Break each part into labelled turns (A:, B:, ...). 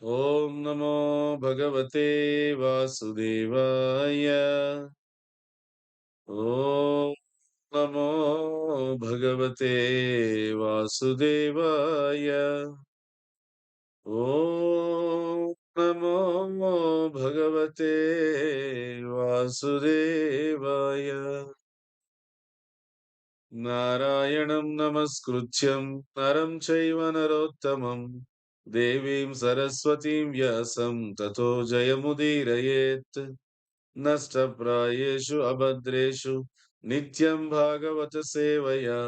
A: ఓం నమో భగవతే వాసుదేవాయ ఓం నమో భగవతే వాసుదేవాయ ఓం నమో భగవతే వాసుదేవాయ నారాయణం నమస్కృత్యం నరం చైవ నరోత్తమం దేవీం సరస్వతీం వ్యాసం తతో జయముదీరయేత్ నష్టప్రాయేషు అభద్రేషు నిత్యం భాగవత సేవయా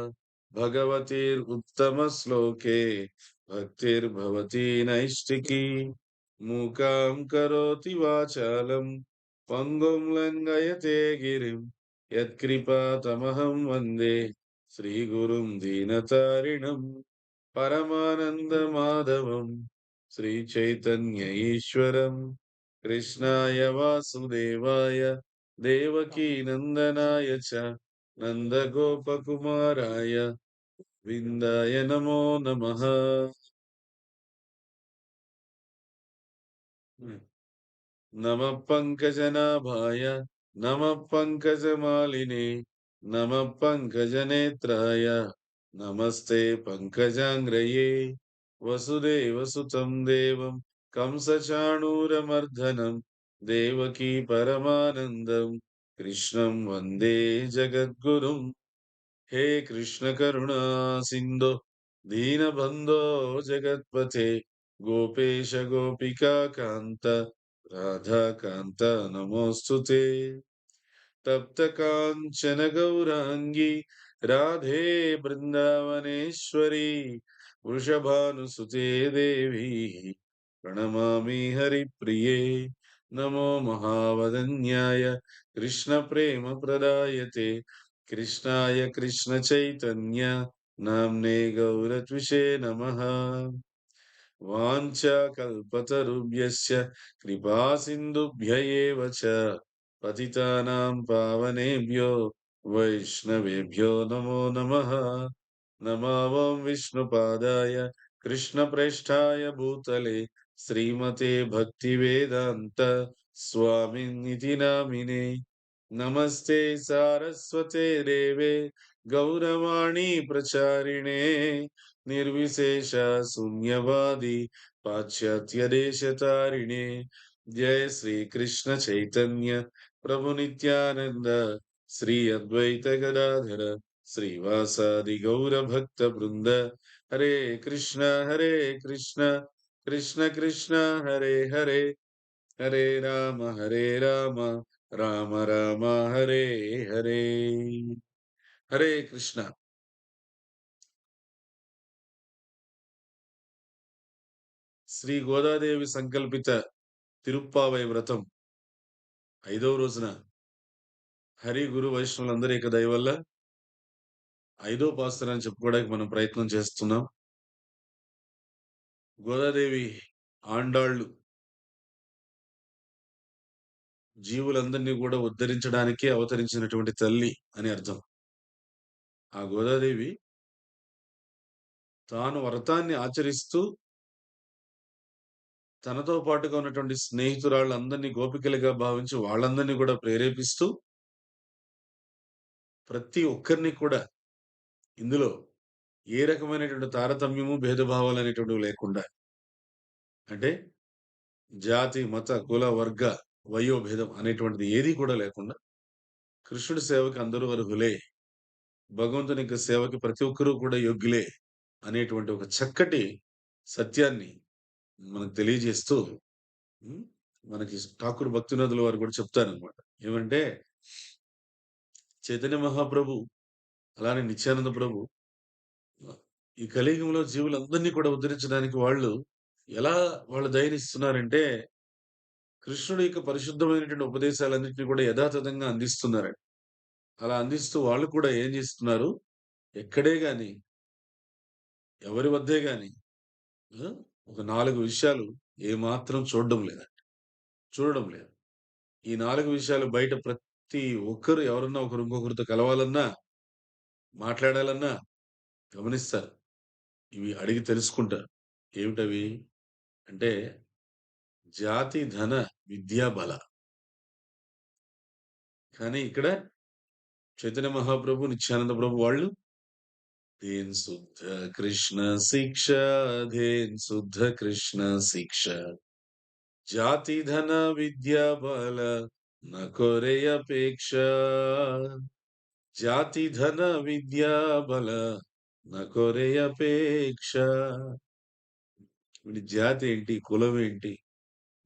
A: భగవతీర్ ఉత్తమ శ్లోకే భక్తిర్భవతి నైష్టికి మూకాం కరోతి వాచాలం పంగుం లంగయతే గిరిం యత్కృపాతమహం వందే శ్రీగురుం దీనతారిణం परमानन्दमाधवम् श्रीचैतन्य ईश्वरम् कृष्णाय वासुदेवाय देवकीनन्दनाय च नन्दगोपकुमाराय विन्दाय नमो नमः। नमः पङ्कजनाभाय नमः पङ्कजमालिने नमः पङ्कजनेत्राय। नमस्ते पङ्कजाङ्ग्रये वसुदेवसुतं देवं, कंसचाणूरमर्दनं, देवकी परमानन्दं, कृष्णं वंदे जगद्गुरुं। हे कृष्णकरुणा सिन्धो, दीनबन्धो जगत्पथे, गोपेश गोपिकान्त राधाकान्त नमोऽस्तु ते। कांचन गौरांगी राधे बृन्दावनेश्वरी वृषभानुसुते देवी प्रणमामि हरिप्रिये नमो महावदन्याय कृष्णप्रेम प्रदायते कृष्णाय कृष्णचैतन्य नाम्ने गौरत्विषे नमः। वाञ्छ कल्पतरुभ्यस्य कृपासिन्धुभ्य एव च पतितानां पावनेभ्यो वैष्णवेभ्यो नमो नमः। नमावं विष्णुपादाय कृष्णप्रेष्ठाय भूतले श्रीमते भक्तिवेदान्त स्वामिनिति नामिने। नमस्ते सारस्वते देवे गौरवाणी प्रचारिणे निर्विशेष शून्यवादी पाश्चात्यदेशतारिणे। जय श्रीकृष्णचैतन्य प्रभुनित्यानन्द శ్రీ శ్రీ అద్వైత గదాధర శ్రీవాసాది గౌర భక్త బృంద హరే కృష్ణ హరే కృష్ణ కృష్ణ కృష్ణ హరే హరే హరే రామ హరే రామ రామ రామ హరే హరే హరే కృష్ణ. శ్రీ గోదాదేవి సంకల్పిత తిరుప్పావై వ్రతం ఐదవ రోజున హరి గురు వైష్ణవులందరూ ఇక దయవల్ల ఐదో పాస్తరాన్ని చెప్పుకోవడానికి మనం ప్రయత్నం చేస్తున్నాం. గోదాదేవి ఆండాళ్ళు జీవులందరినీ కూడా ఉద్ధరించడానికి అవతరించినటువంటి తల్లి అని అర్థం. ఆ గోదాదేవి తాను వ్రతాన్ని ఆచరిస్తూ తనతో పాటుగా ఉన్నటువంటి స్నేహితురాళ్ళందరినీ గోపికలుగా భావించి వాళ్ళందరినీ కూడా ప్రేరేపిస్తూ ప్రతి ఒక్కరిని కూడా ఇందులో ఏ రకమైనటువంటి తారతమ్యము భేదభావాలు అనేటువంటివి లేకుండా అంటే జాతి, మత, కుల, వర్గ, వయోభేదం అనేటువంటిది ఏదీ కూడా లేకుండా కృష్ణుడి సేవకి అందరూ అర్హులే. భగవంతుని యొక్క సేవకి ప్రతి ఒక్కరు కూడా యోగ్యులే అనేటువంటి ఒక చక్కటి సత్యాన్ని మనకు తెలియజేస్తూ మనకి ఠాకూర్ భక్తినాథుల వారు కూడా చెప్తారనమాట. ఏమంటే చైతన్య మహాప్రభు, అలానే నిత్యానంద ప్రభు ఈ కలియుగంలో జీవులందరినీ కూడా ఉద్ధరించడానికి వాళ్ళు ఎలా వాళ్ళు దయనిస్తున్నారంటే కృష్ణుడు యొక్క పరిశుద్ధమైనటువంటి ఉపదేశాలన్నింటినీ కూడా యథాతథంగా అందిస్తున్నారండి. అలా అందిస్తూ వాళ్ళు కూడా ఏం చేస్తున్నారు? ఎక్కడే గాని ఎవరి వద్దే గాని ఒక నాలుగు విషయాలు ఏమాత్రం చూడడం లేదండి. చూడడం లేదు. ఈ నాలుగు విషయాలు బయట ప్రతి ప్రతి ఒక్కరు ఎవరన్నా ఒకరు ఇంకొకరితో కలవాలన్నా, మాట్లాడాలన్నా గమనిస్తారు. ఇవి అడిగి తెలుసుకుంటారు. ఏమిటవి? అంటే జాతి, ధన, విద్యా, బల. కానీ ఇక్కడ చైతన్య మహాప్రభు, నిత్యానంద ప్రభు వాళ్ళు దేన్ శుద్ధ కృష్ణ శిక్ష, దేన్ శుద్ధ కృష్ణ శిక్ష. జాతి, ధన, విద్యా, బల నకొరయపేక్ష జాతి, ధన, విద్యా, బల నకొరయపేక్ష వీడి జాతి ఏంటి? కులం ఏంటి?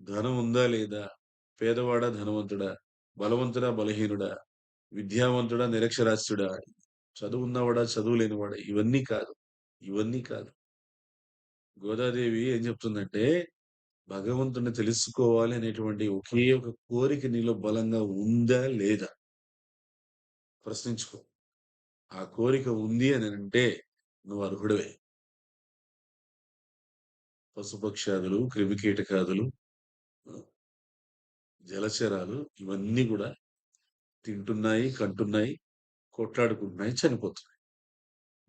A: ధనం ఉందా లేదా? పేదవాడా? ధనవంతుడా? బలవంతుడా? బలహీనుడా? విద్యావంతుడా? నిరక్షరాస్యుడా? చదువున్నవాడా? చదువు లేనివాడా? ఇవన్నీ కాదు. ఇవన్నీ కాదు. గోదాదేవి ఏం చెప్తుందంటే, భగవంతుని తెలుసుకోవాలి అనేటువంటి ఒకే ఒక కోరిక నీలో బలంగా ఉందా? లేదా? ప్రశ్నించుకో. ఆ కోరిక ఉంది అని అంటే నువ్వు అర్హుడవే పశుపక్ష్యాదులు, క్రిమికీటకాదులు జలచరాలు ఇవన్నీ కూడా తింటున్నాయి, కంటున్నాయి, కొట్లాడుకుంటున్నాయి, చనిపోతున్నాయి.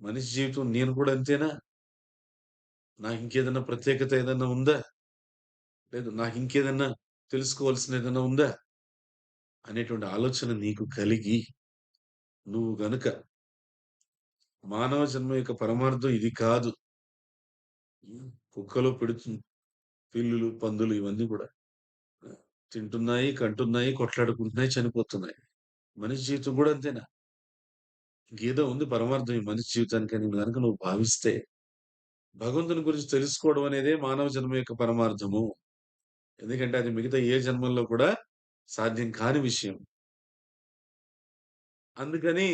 A: మనిషి జీవితం నేను కూడా అంతేనా? నాకు ఇంకేదైనా ప్రత్యేకత ఏదన్నా ఉందా? లేదు నాకింకేదన్నా తెలుసుకోవాల్సిన ఏదైనా ఉందా? అనేటువంటి ఆలోచన నీకు కలిగి నువ్వు గనుక మానవ జన్మ యొక్క పరమార్థం ఇది కాదు. హ్మ్. కుక్కలు, పిడుచు పిల్లులు, పందులు ఇవన్నీ గూడా ఆ! తింటున్నాయి, కంటున్నాయి, కొట్లాడుకుంటున్నాయి, చనిపోతున్నాయి. మనిషి జీవితం గూడా అంతేనా? ఇంకేదో ఉంది పరమార్థం ఈ మనిషి జీవితానికని గనక నువ్వు భావిస్తే, భగవంతుని గురించి తెలుసుకోవడం అనేదే మానవ జన్మ యొక్క పరమార్థము. ఎందుకంటే అది మిగతా ఏ జన్మల్లో కూడా సాధ్యం కాని విషయం. అందుకని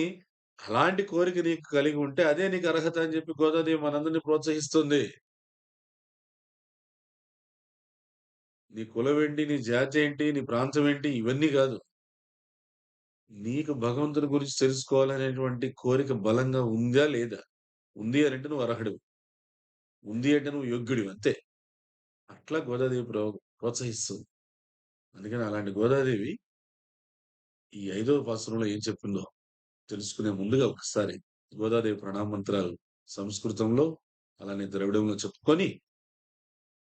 A: అలాంటి కోరిక నీకు కలిగి ఉంటే అదే నీకు అర్హత అని చెప్పి గోదాదేవి మనందరిని ప్రోత్సహిస్తుంది. నీ కులమేంటి? నీ జాతేంటి? నీ ప్రాంతమేంటి? ఇవన్నీ కాదు నీకు భగవంతుని గురించి తెలుసుకోవాలనేటువంటి కోరిక బలంగా ఉందా? లేదా? ఉంది అని అంటే నువ్వు అర్హుడు ఉంది అంటే నువ్వు యోగ్యుడివి అంతే. అట్లా గోదాదేవి ప్రో ప్రోత్సహిస్తుంది. అందుకని అలాంటి గోదాదేవి ఈ ఐదవ పాసనంలో ఏం చెప్పిందో తెలుసుకునే ముందుగా ఒకసారి గోదాదేవి ప్రణామంత్రాలు సంస్కృతంలో, అలానే ద్రవిడంలో చెప్పుకొని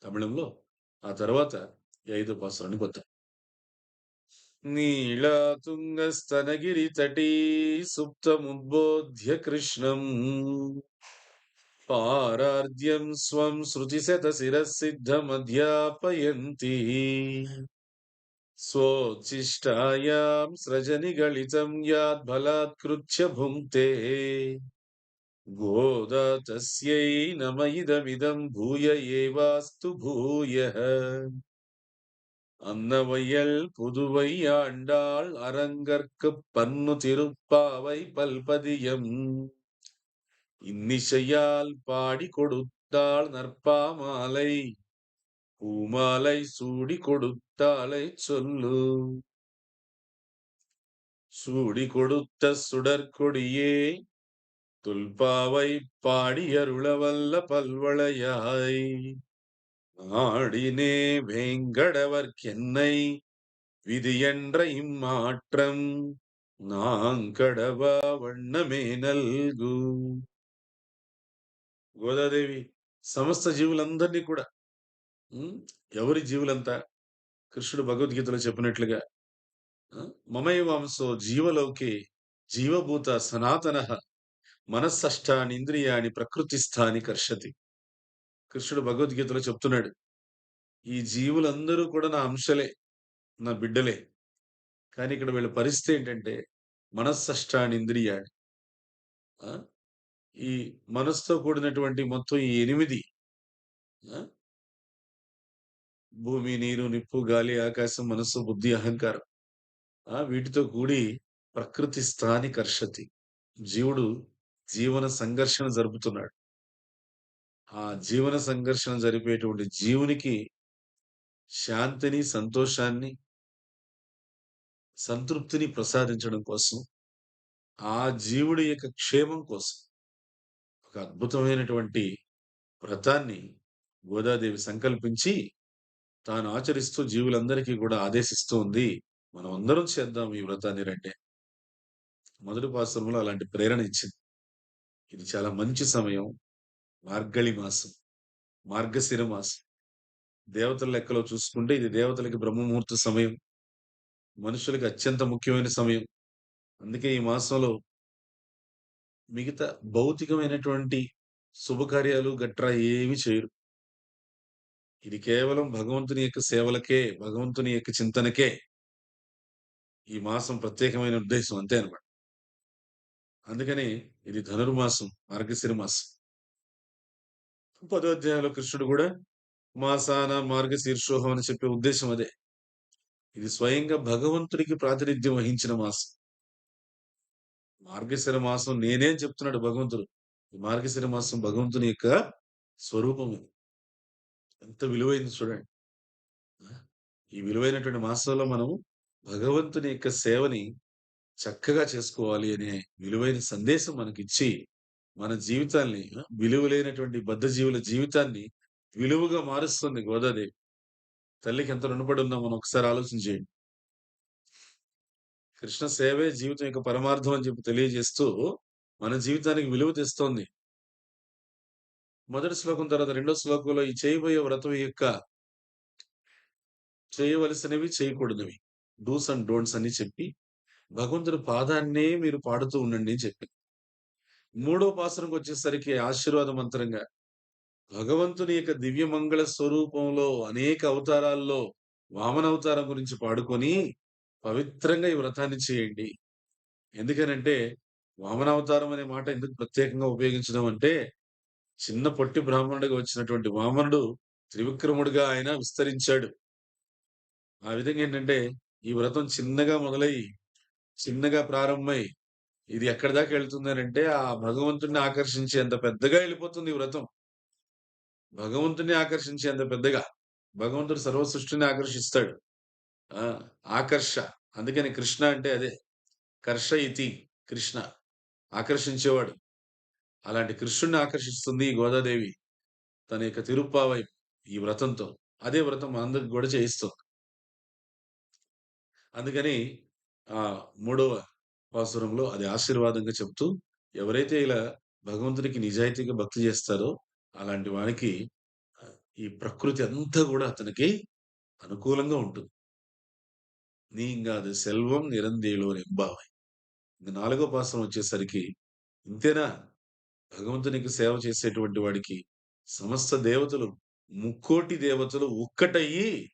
A: తమిళంలో ఆ తర్వాత ఈ ఐదో పాసురానికి వద్దాం. సుప్త సుప్తముద్బోధ్య కృష్ణం पारार्ध्यं स्वं श्रुतिशतशिरः सिद्धमध्यापयन्ति स्वोच्छिष्टायां स्रजनिगलितं याद्बलात् कृच्छ भुङ्क्ते गोदा तस्यै नम इदमिदं भूय एवास्तु भूयः அன்னவையல் புதுவை ஆண்டாள் அரங்கற்கு பன்னு திருப்பாவை பல்பதியம் இன்னிசையால் பாடி கொடுத்தாள் நற்பாமாலை. பூமாலை சூடி கொடுத்தாளை சொல்லு. சூடி கொடுத்த சுடற்கொடியே துல்பாவை பாடியருளவல்ல பல்வளையாய். ஆடினே வேங்கடவர்க்கென்னை விதி என்ற இம்மாற்றம் நாங்கடவ வண்ணமே நல்கு. గోదాదేవి సమస్త జీవులందరినీ కూడా ఎవరి జీవులంతా కృష్ణుడు భగవద్గీతలో చెప్పినట్లుగా ఆ, మమైవాంసో జీవలోకే జీవభూత సనాతన మనస్సష్టాని ఇంద్రియాని ప్రకృతిస్థాని కర్షతి కృష్ణుడు భగవద్గీతలో చెప్తున్నాడు ఈ జీవులందరూ కూడా నా అంశలే. నా బిడ్డలే. కానీ ఇక్కడ వీళ్ళ పరిస్థితి ఏంటంటే మనస్సష్టానింద్రియాణి. ఆ! ఈ మనసుతో కూడినటువంటి మొత్తం ఈ ఎనిమిది భూమి, నీరు, నిప్పు, గాలి, ఆకాశం, మనస్సు, బుద్ధి, అహంకారం. ఆ! వీటితో కూడి ప్రకృతి స్థాని కర్షతి. జీవుడు జీవన సంఘర్షణ జరుపుతున్నాడు. ఆ జీవన సంఘర్షణ జరిపేటువంటి జీవునికి శాంతిని, సంతోషాన్ని సంతృప్తిని ప్రసాదించడం కోసం, ఆ జీవుడి యొక్క క్షేమం కోసం ఒక అద్భుతమైనటువంటి వ్రతాన్ని గోదాదేవి సంకల్పించి, తాను ఆచరిస్తూ జీవులందరికీ కూడా ఆదేశిస్తూ ఉంది. మనం అందరం చేద్దాం ఈ వ్రతాన్ని రండి. మొదటి పాశ్రమంలో అలాంటి ప్రేరణ ఇచ్చింది. ఇది చాలా మంచి సమయం. మార్గళి మాసం. మార్గశిర మాసం. దేవతల లెక్కలో చూసుకుంటే ఇది దేవతలకి బ్రహ్మముహూర్త సమయం. మనుషులకి అత్యంత ముఖ్యమైన సమయం. అందుకే ఈ మాసంలో మిగతా భౌతికమైనటువంటి శుభకార్యాలు గట్రా ఏమి చేయరు. ఇది కేవలం భగవంతుని యొక్క సేవలకే, భగవంతుని యొక్క చింతనకే ఈ మాసం ప్రత్యేకమైన ఉద్దేశం అంతే అనమాట అందుకని ఇది ధనుర్మాసం, మార్గశిర మాసం. పదో అధ్యాయంలో కృష్ణుడు కూడా మాసాన మార్గశీర్షోహం అని చెప్పే ఉద్దేశం అదే. ఇది స్వయంగా భగవంతుడికి ప్రాతినిధ్యం వహించిన మాసం. మార్గశిర మాసం నేనే చెప్తున్నాడు భగవంతుడు. ఈ మార్గశిర మాసం భగవంతుని యొక్క స్వరూపం ఇది. ఎంత విలువైంది చూడండి. ఈ విలువైనటువంటి మాసంలో మనం భగవంతుని యొక్క సేవని చక్కగా చేసుకోవాలి అనే విలువైన సందేశం మనకిచ్చి, మన జీవితాన్ని విలువలేనటువంటి బద్ద జీవుల జీవితాన్ని విలువగా మారుస్తుంది గోదాదేవి. తల్లికి ఎంత రుణపడి ఉందో మనం ఒకసారి ఆలోచన చేయండి. కృష్ణ సేవే జీవితం యొక్క పరమార్థం అని చెప్పి తెలియజేస్తూ, మన జీవితానికి విలువ తెస్తోంది. మొదటి శ్లోకం తర్వాత రెండో శ్లోకంలో ఈ చేయబోయే వ్రతం యొక్క చేయవలసినవి, చేయకూడనివి. డూస్ అండ్ డోంట్స్ అని చెప్పి, భగవంతుడి పాదాన్నే మీరు పాడుతూ ఉండండి అని చెప్పి మూడో పాసురంకొచ్చేసరికి ఆశీర్వాద మంత్రంగా భగవంతుని యొక్క దివ్య మంగళ స్వరూపంలో అనేక అవతారాల్లో వామన అవతారం గురించి పాడుకొని, పవిత్రంగా ఈ వ్రతాన్ని చేయండి. ఎందుకనంటే, వామనావతారం అనే మాట ఎందుకు ప్రత్యేకంగా ఉపయోగించడం అంటే, చిన్న పొట్టి బ్రాహ్మణుడిగా వచ్చినటువంటి వామనుడు త్రివిక్రముడిగా ఆయన విస్తరించాడు. ఆ విధంగా ఏంటంటే, ఈ వ్రతం చిన్నగా మొదలై, చిన్నగా ప్రారంభమై, ఇది ఎక్కడి దాకా వెళ్తుందనంటే ఆ భగవంతుడిని ఆకర్షించేంత పెద్దగా వెళ్ళిపోతుంది ఈ వ్రతం. భగవంతుడిని ఆకర్షించేంత పెద్దగా. భగవంతుడు సర్వ సృష్టిని ఆకర్షిస్తాడు. ఆ! ఆకర్ష. అందుకని కృష్ణ అంటే అదే. కర్ష ఇతి కృష్ణ. ఆకర్షించేవాడు. అలాంటి కృష్ణుణ్ణి ఆకర్షిస్తుంది ఈ గోదాదేవి. తన యొక్క తిరుప్పావై ఈ వ్రతంతో. అదే వ్రతం అందరికి కూడా చేయిస్తుంది. అందుకని ఆ మూడవ పాసురంలో అది ఆశీర్వాదంగా చెప్తూ, ఎవరైతే ఇలా భగవంతునికి నిజాయితీగా భక్తి చేస్తారో, అలాంటి వానికి ఈ ప్రకృతి అంతా కూడా అతనికి అనుకూలంగా ఉంటుంది. నీంగాదు సెల్వం నిరందేలోని ఎంబావై. ఇంక నాలుగో పాసురం వచ్చేసరికి, ఇంతేనా? భగవంతునికి సేవ చేసేటువంటి వాడికి సమస్త దేవతలు, ముక్కోటి దేవతలు ఒక్కటయ్యి,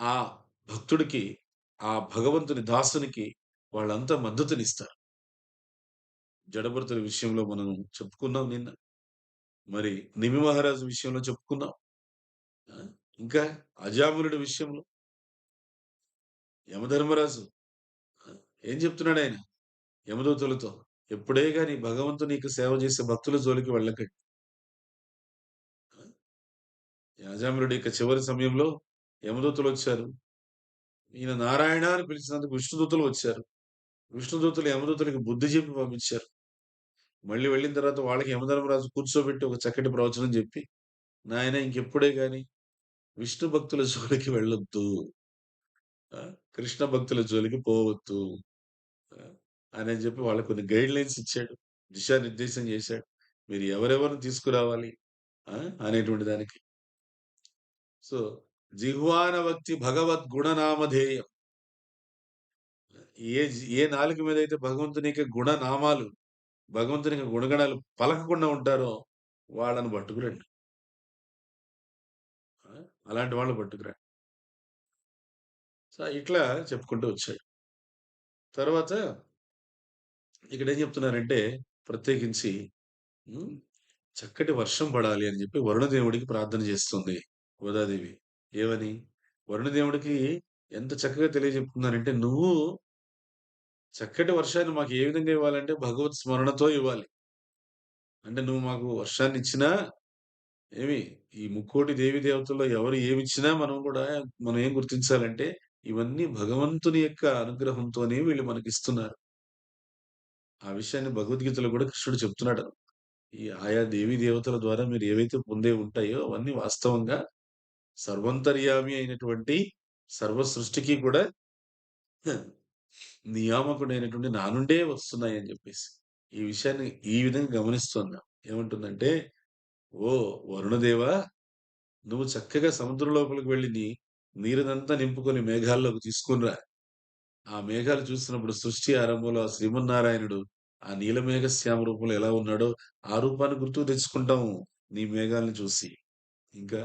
A: ఆ భక్తుడికి, ఆ భగవంతుని దాసునికి వాళ్ళంతా మద్దతునిస్తారు. జడభరతుల విషయంలో మనం చెప్పుకున్నాం నిన్న. మరి నిమి మహారాజు విషయంలో చెప్పుకున్నాం. ఇంకా అజాములుడి విషయంలో. యమధర్మరాజు ఏం ఏం చెప్తున్నాడాయన? యమదూతులతో ఎప్పుడే గాని భగవంతుని నీకు సేవ చేసే భక్తుల జోలికి వెళ్ళకండి. ఆ! యొక్క చివరి సమయంలో యమదూతులు వచ్చారు ఈయన నారాయణ అని పిలిచినందుకు విష్ణుదూతలు వచ్చారు. విష్ణుదూతలు యమదూతులకి బుద్ధి చెప్పి పంపించారు. మళ్ళీ వెళ్ళిన తర్వాత వాళ్ళకి యమధర్మరాజు కూర్చోబెట్టి ఒక చక్కటి ప్రవచనం చెప్పి, నాయన ఇంకెప్పుడే కానీ విష్ణు భక్తుల జోలికి వెళ్ళొద్దు. ఆ! కృష్ణ భక్తుల జోలికి పోవద్దు. ఆ! అని చెప్పి వాళ్ళకి కొన్ని గైడ్‌లైన్స్ ఇచ్చాడు. దిశానిర్దేశం చేశాడు. మీరు ఎవరెవరిని తీసుకురావాలి ఆ! అనేటువంటి దానికి. సో, జిహ్వాన భక్తి భగవద్ గుణనామధేయం. ఏ జి ఏ నాలుక మీదైతే భగవంతుని యొక్క గుణనామాలు, భగవంతుని యొక్క గుణగణాలు పలకకుండా ఉంటారో వాళ్ళని పట్టుకురండి. ఆ! అలాంటి వాళ్ళని పట్టుకురా. సో, ఇట్లా చెప్పుకుంటూ వచ్చాడు. తర్వాత ఇక్కడ ఏం చెప్తున్నారంటే ప్రత్యేకించి చక్కటి వర్షం పడాలి అని చెప్పి వరుణదేవుడికి ప్రార్థన చేస్తుంది గోదాదేవి. ఏమని? వరుణదేవుడికి ఎంత చక్కగా తెలియజెప్తున్నారంటే, "నువ్వు చక్కటి వర్షాన్ని మాకు ఏ విధంగా ఇవ్వాలంటే భగవత్ స్మరణతో ఇవ్వాలి." అంటే నువ్వు మాకు వర్షాన్ని ఇచ్చినా ఏమి ఈ ముక్కోటి దేవి దేవతల్లో ఎవరు ఏమిచ్చినా మనం కూడా మనం ఏం గుర్తించాలంటే ఇవన్నీ భగవంతుని యొక్క అనుగ్రహంతోనే వీళ్ళు మనకిస్తున్నారు. ఆ విషయాన్ని భగవద్గీతలో కూడా కృష్ణుడు చెప్తున్నాడు. ఈ ఆయా దేవీ దేవతల ద్వారా మీరు ఏవైతే పొందే ఉంటాయో అవన్నీ వాస్తవంగా సర్వంతర్యామి అయినటువంటి సర్వ సృష్టికి కూడా నియామకుడైనటువంటి నా నుండే వస్తున్నాయి అని చెప్పేసి ఈ విషయాన్ని ఈ విధంగా గమనిస్తున్నాం. ఏమంటుందంటే, "ఓ వరుణదేవా! నువ్వు చక్కగా సముద్రం లోపలికి వెళ్ళి నీ నీరునంతా నింపుకొని మేఘాల్లోకి తీసుకునిరా ఆ మేఘాలు చూసినప్పుడు సృష్టి ఆరంభంలో ఆ శ్రీమన్నారాయణుడు ఆ నీలమేఘ శ్యామ రూపంలో ఎలా ఉన్నాడో ఆ రూపాన్ని గుర్తుకు తెచ్చుకుంటాము నీ మేఘాలను చూసి. ఇంకా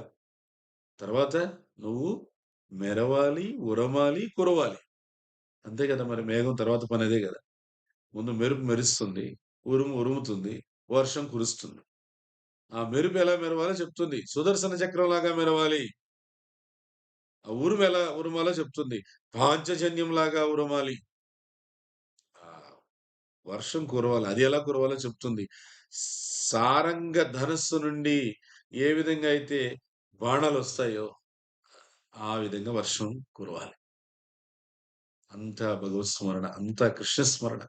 A: తర్వాత నువ్వు మెరవాలి, ఉరమాలి, కురవాలి. అంతే కదా! మరి మేఘం తర్వాత పని అదే కదా ముందు మెరుపు మెరుస్తుంది. ఉరుము ఉరుముతుంది. వర్షం కురుస్తుంది. ఆ మెరుపు ఎలా మెరవాలో చెప్తుంది. సుదర్శన చక్రం లాగా మెరవాలి. ఆ ఉరుము ఎలా ఉరమాలో చెప్తుంది. పాంచజన్యంలాగా ఉరమాలి. వర్షం కురవాలి. అది ఎలా కురవాలో చెప్తుంది. సారంగ ధనస్సు నుండి ఏ విధంగా అయితే బాణాలు వస్తాయో ఆ విధంగా వర్షం కురవాలి. అంతా భగవత్ స్మరణ. అంతా కృష్ణ స్మరణ.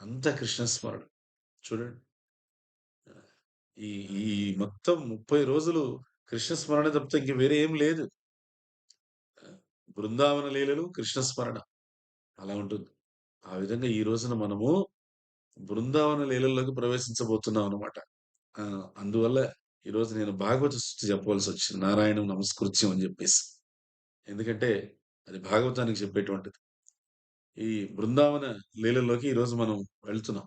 A: అంతా కృష్ణ స్మరణ. చూడండి. ఈ ఈ మొత్తం 30 రోజులు కృష్ణ స్మరణ తప్పితే ఇంక వేరే ఏం లేదు. బృందావన లీలలు, కృష్ణ స్మరణ. అలా ఉంటుంది. ఆ విధంగా ఈ రోజున మనము బృందావన లీలల్లోకి ప్రవేశించబోతున్నాం అనమాట అందువల్ల ఈరోజు నేను భాగవత చెప్పవలసి వచ్చింది నారాయణం నమస్కృత్యం అని చెప్పేసి ఎందుకంటే అది భాగవతానికి చెప్పేటువంటిది. ఈ బృందావన లీలల్లోకి ఈరోజు మనం వెళ్తున్నాం.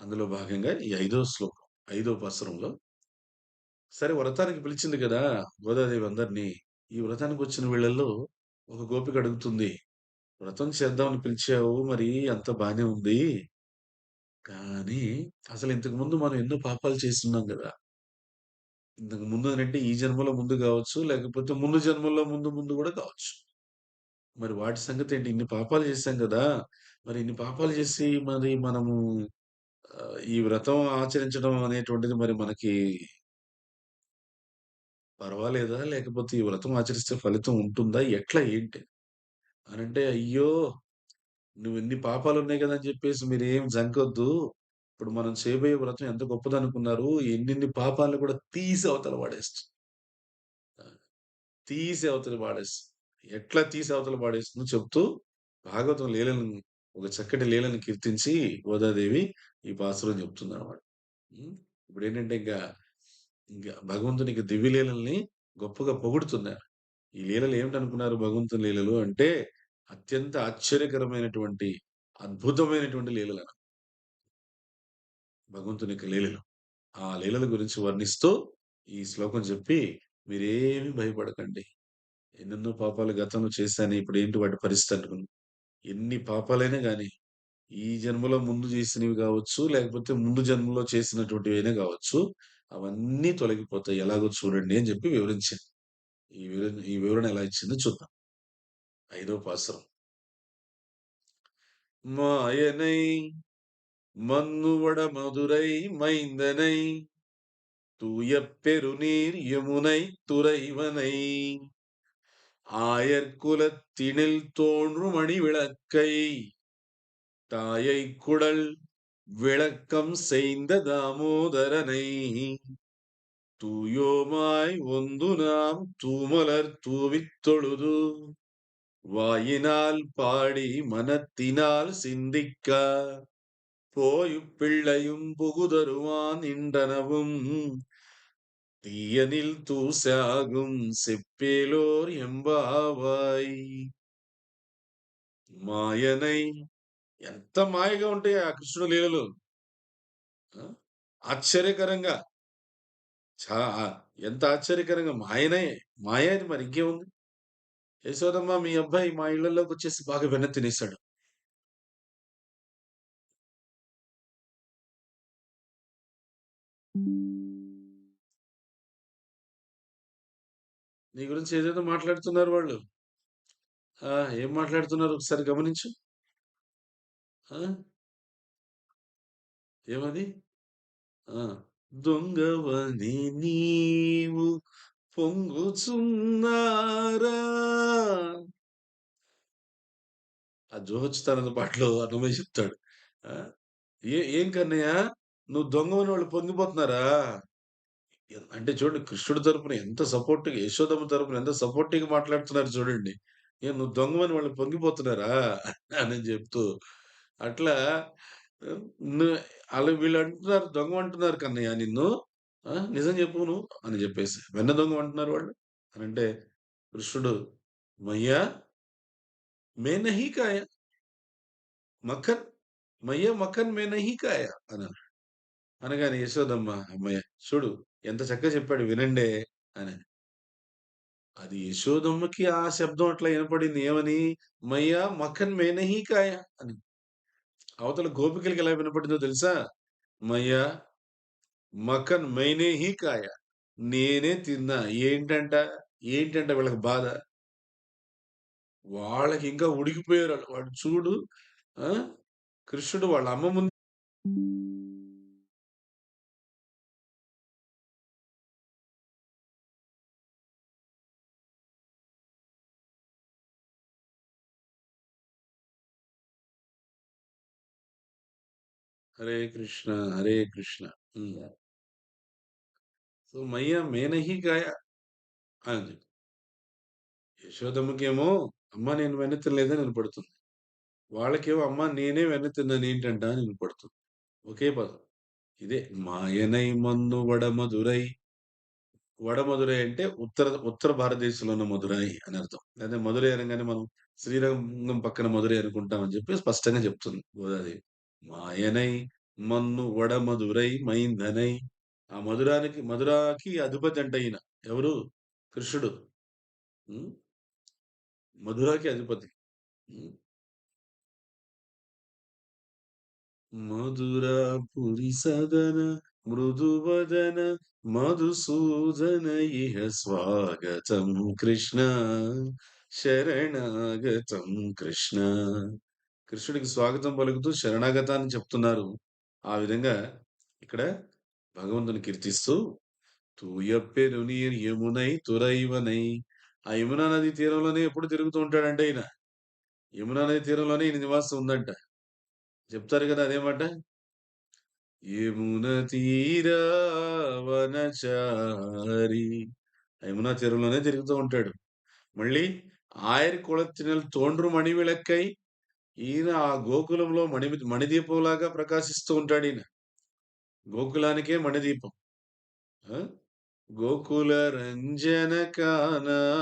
A: అందులో భాగంగా ఈ ఐదో శ్లోకం, ఐదో పసరంలో సరే వ్రతానికి పిలిచింది కదా గోదాదేవి అందరిని. ఈ వ్రతానికి వచ్చిన వీళ్ళల్లో ఒక గోపిక అడుగుతుంది. వ్రతం చేద్దామని పిలిచావు మరి అంత బానే ఉంది. కానీ అసలు ఇంతకు ముందు మనం ఎన్నో పాపాలు చేస్తున్నాం కదా ఇంతకు ముందు అంటే ఈ జన్మలో ముందు కావచ్చు లేకపోతే ముందు జన్మలో ముందు ముందు కూడా కావచ్చు. మరి వాటి సంగతి ఏంటి ఇన్ని పాపాలు చేశాం కదా మరి ఇన్ని పాపాలు చేసి మరి మనము ఈ వ్రతం ఆచరించడం అనేటువంటిది మరి మనకి పర్వాలేదా? లేకపోతే ఈ వ్రతం ఆచరిస్తే ఫలితం ఉంటుందా? ఎట్లా ఏంటి? అని అంటే "అయ్యో! నువ్వు ఎన్ని పాపాలు ఉన్నాయి కదా అని మీరు మీరేం జంకొద్దు. ఇప్పుడు మనం చేయబోయే వ్రతం ఎంత గొప్పదనుకున్నారు. ఎన్నిన్ని పాపాలను కూడా తీసి అవతల పడేస్తుంది. తీసి అవతల పాడేస్తుంది. ఎట్లా తీసి అవతల పాడేస్తుందో చెప్తూ భాగవతం లీలను ఒక చక్కటి లీలను కీర్తించి గోదాదేవి ఈ పాసురం చెప్తుంది అనమాట ఇప్పుడేంటంటే ఏంటంటే ఇంకా భగవంతునికి దివ్య లీలల్ని గొప్పగా పొగుడుతున్నారు. ఈ లీలలు ఏమిటనుకున్నారు భగవంతుని లీలలు అంటే అత్యంత ఆశ్చర్యకరమైనటువంటి, అద్భుతమైనటువంటి లీలలను. భగవంతుని యొక్క లీలలు. ఆ లీలల గురించి వర్ణిస్తూ ఈ శ్లోకం చెప్పి మీరేమి భయపడకండి. ఎన్నెన్నో పాపాలు గతంలో చేశాను. ఇప్పుడేంటి వాటి పరిస్థితి అనుకుని. ఎన్ని పాపాలైనా కానీ ఈ జన్మలో ముందు చేసినవి కావచ్చు లేకపోతే ముందు జన్మలో చేసినటువంటివైనా కావచ్చు అవన్నీ తొలగిపోతాయి ఎలాగో చూడండి అని చెప్పి వివరించింది ఈ వివరణ ఈ వివరణ ఎలా ఇచ్చిందో చూద్దాం ఐదవ పాసరం மாயனை மன்னுவட மதுரை மைந்தனை தூய பெருநீர் யமுனை துறைவனை ஆயர்குலத்தினில் தோன்றும் அணி விளக்கை தாயை குடல் விளக்கம் செய்த தாமோதரனை. தூயோமாய் ஒந்து நாம் தூமலர் தூவித் தொழுது. வாயினால் பாடி மனத்தினால் சிந்திக்க. போயு பிள்ளையும் புகுதருவான் இன்றனவும். தீயனில் தூசாகும் செப்பேலோர் எம்பாவாய். மாயனை ఎంత మాయగా ఉంటాయి ఆ కృష్ణుడు లీలలు? ఆశ్చర్యకరంగా. చా ఎంత ఆశ్చర్యకరంగా. మాయనే మాయ అది మరి ఇంకేముంది యశోదమ్మ మీ అబ్బాయి మా ఇళ్ళలోకి వచ్చేసి బాగా వెన్న తినేశాడు. నీ గురించి ఏదేదో మాట్లాడుతున్నారు వాళ్ళు. ఆ ఏం మాట్లాడుతున్నారు? ఒకసారి గమనించు. ఏమది? ఆ. దొంగవని నీవు పొంగుచున్నారా? ఆ జోహచ్చుతానన్న పాటలో అన్నమయ్య చెప్తాడు. ఆ, ఏ ఏం కన్నయ్య? నువ్వు దొంగవని వాళ్ళు పొంగిపోతున్నారా? అంటే చూడండి కృష్ణుడి తరపున ఎంత సపోర్ట్ యశోదమ్మ తరపున ఎంత సపోర్టివ్ మాట్లాడుతున్నారు చూడండి. ఏ నువ్వు దొంగమని వాళ్ళు పొంగిపోతున్నారా? అని చెప్తూ అట్లా వాళ్ళు వీళ్ళు అంటున్నారు దొంగ అంటున్నారు కన్నయ్య నిన్ను. ఆ, నిజం చెప్పు నువ్వు అని చెప్పేసి. వెన్న దొంగ అంటున్నారు వాళ్ళు. అని అంటే కృష్ణుడు మయ్యా మే నహీ కాయ మక్కన్ మయ్యా మక్కన్ మే నహీ కాయ అన్నారు. అనగానే యశోదమ్మ అమ్మయ్య చూడు ఎంత చక్కగా చెప్పాడు వినండే అని. అది యశోదమ్మకి ఆ శబ్దం అట్లా వినపడింది. ఏమని? మయ్యా మక్కన్ మే నహీ కాయ అని. అవతల గోపికలకి ఎలా వినపడిందో తెలుసా? మయ్యా మకన్ మైనే హీ కాయ నేనే తిన్నా. ఏంటంట? ఏంటంట వీళ్ళకి బాధ? వాళ్ళకి ఇంకా ఉడికిపోయారు. వాడు చూడు ఆ? కృష్ణుడు వాళ్ళ అమ్మ ముందు హరే కృష్ణ హరే కృష్ణ. సో మయ్య మేనహి గాయ అని యశోదమ్మకేమో అమ్మ నేను వెన్న తినలేదని వినపడుతుంది. వాళ్ళకేమో అమ్మ నేనే వెన్న తిన్నాను ఏంటంట అని వినపడుతుంది. ఒకే పదం. ఇదే మాయనై మన్ను వడమధురై వడమధురై అంటే ఉత్తర ఉత్తర భారతదేశంలో ఉన్న మధురై అని అర్థం. అదే మధురై అనగానే మనం శ్రీరంగం పక్కన మధురై అనుకుంటామని చెప్పి స్పష్టంగా చెప్తుంది గోదాదేవి. మాయనై మన్ను వడ మధురై మైందనై ఆ మధురానికి మధురాకి అధిపతి అంటే ఈయన. ఎవరు? కృష్ణుడు. మధురాకి అధిపతి. ఉం? మధురాపురి సదన మృదువదన మధుసూదన ఇహ స్వాగతం కృష్ణ శరణాగతం కృష్ణ. కృష్ణుడికి స్వాగతం పలుకుతూ శరణాగతాన్ని చెప్తున్నారు. ఆ విధంగా ఇక్కడ భగవంతుని కీర్తిస్తూ తూయప్పెను యమునై తురైవనై ఆ యమునా నది తీరంలోనే ఎప్పుడు తిరుగుతూ ఉంటాడంట ఆయన యమునా నది తీరంలోనే ఈయన నివాసం ఉందంట. చెప్తారు కదా అదేమాట యమున తీరావనచారి యమునా తీరంలోనే తిరుగుతూ ఉంటాడు. మళ్ళీ ఆయర్ కులత్తినల్ తోండ్రు మణి విలక్కై ఈయన ఆ గోకులంలో మణి మణిదీపంలాగా ప్రకాశిస్తూ ఉంటాడు ఈయన. గోకులానికే మణిదీపం. ఆ? గోకుల రంజన కానా.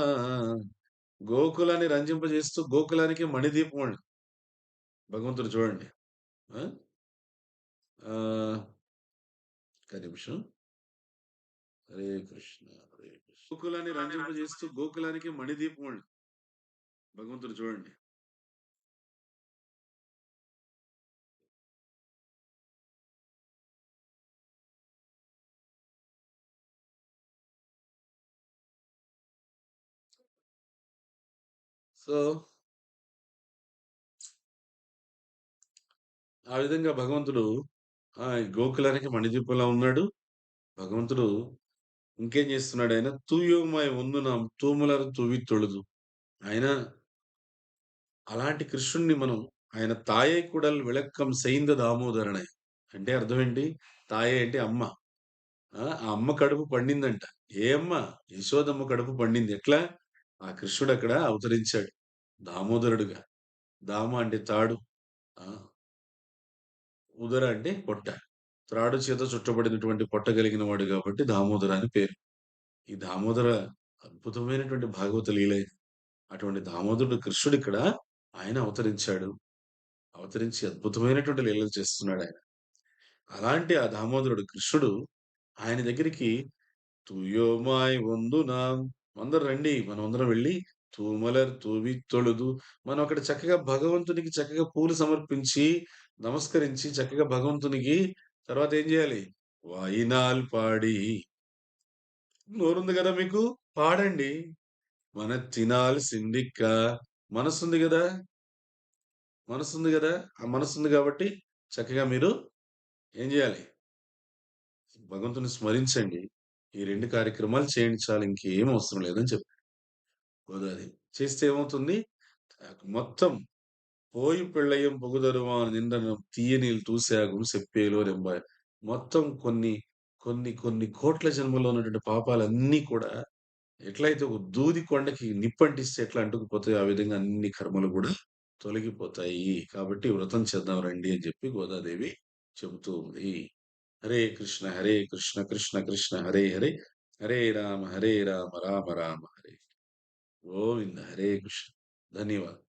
A: గోకులాన్ని రంజింపజేస్తూ గోకులానికి మణిదీపం అండి భగవంతుడు చూడండి. ఆ? ఆ, నిమిషం. హరే కృష్ణ హరే కృష్ణ. గోకులాన్ని రంజింపజేస్తూ గోకులానికి మణిదీపం అండి భగవంతుడు చూడండి. సో ఆ విధంగా భగవంతుడు ఆ గోకులానికి మణిదీపంలా ఉన్నాడు. భగవంతుడు ఇంకేం చేస్తున్నాడు ఆయన? తూయోమై ఉందునాం తూములను తూవి తొలదు ఆయన అలాంటి కృష్ణుణ్ణి మనం ఆయన తాయే కూడా విలక్కం సైంద దామోదరణ అంటే అర్థం ఏంటి? తాయే అంటే అమ్మ. ఆ అమ్మ కడుపు పండిందంట. ఏ అమ్మ? యశోదమ్మ కడుపు పండింది. ఎట్లా? ఆ కృష్ణుడు అక్కడ అవతరించాడు. దామోదరుడుగా. దామ అంటే తాడు. ఉదర అంటే పొట్ట. త్రాడు చేత చుట్టబడినటువంటి పొట్ట కలిగిన వాడు కాబట్టి దామోదర అని పేరు. ఈ దామోదర అద్భుతమైనటువంటి భాగవత లీల అటువంటి దామోదరుడు కృష్ణుడు ఇక్కడ ఆయన అవతరించాడు. అవతరించి అద్భుతమైనటువంటి లీలలు చేస్తున్నాడు ఆయన. అలాంటి ఆ దామోదరుడు కృష్ణుడు ఆయన దగ్గరికి తుయోమాయ్ వందునాం అందరు రండి మనం అందరం వెళ్ళి తూమలర్ తూవి తొలుదు మనం అక్కడ చక్కగా భగవంతునికి చక్కగా పూలు సమర్పించి నమస్కరించి చక్కగా భగవంతునికి తర్వాత ఏం చేయాలి? వాయినాల్ పాడి. నోరుంది కదా మీకు? పాడండి. మన తినాలి సిందిక్క మనసుంది కదా? మనసుంది కదా? ఆ మనసుంది కాబట్టి చక్కగా మీరు ఏం చేయాలి? భగవంతుని స్మరించండి. ఈ రెండు కార్యక్రమాలు చేయించాలి ఇంకేం అవసరం లేదని చెప్పాడు. గోదావరి చేస్తే ఏమవుతుంది? మొత్తం పోయి పెళ్ళయ్యం పొగుదరువా నిండను తీయనీళ్ళు తూసాగు చెప్పేలో రెంబ మొత్తం కొన్ని కొన్ని కొన్ని కోట్ల జన్మలో ఉన్నటువంటి పాపాలన్నీ కూడా ఎట్లయితే ఒక దూది కొండకి నిప్పంటిస్తే ఎట్లా అంటుకుపోతాయో ఆ విధంగా అన్ని కర్మలు కూడా తొలగిపోతాయి. కాబట్టి వ్రతం చేద్దాం రండి అని చెప్పి గోదాదేవి చెబుతూ ఉంది. హరే కృష్ణ హరే కృష్ణ కృష్ణ కృష్ణ హరే హరే హరే రామ హరే రామ రామ రామ హరే గోవింద హరే కృష్ణ ధన్యవాదాలు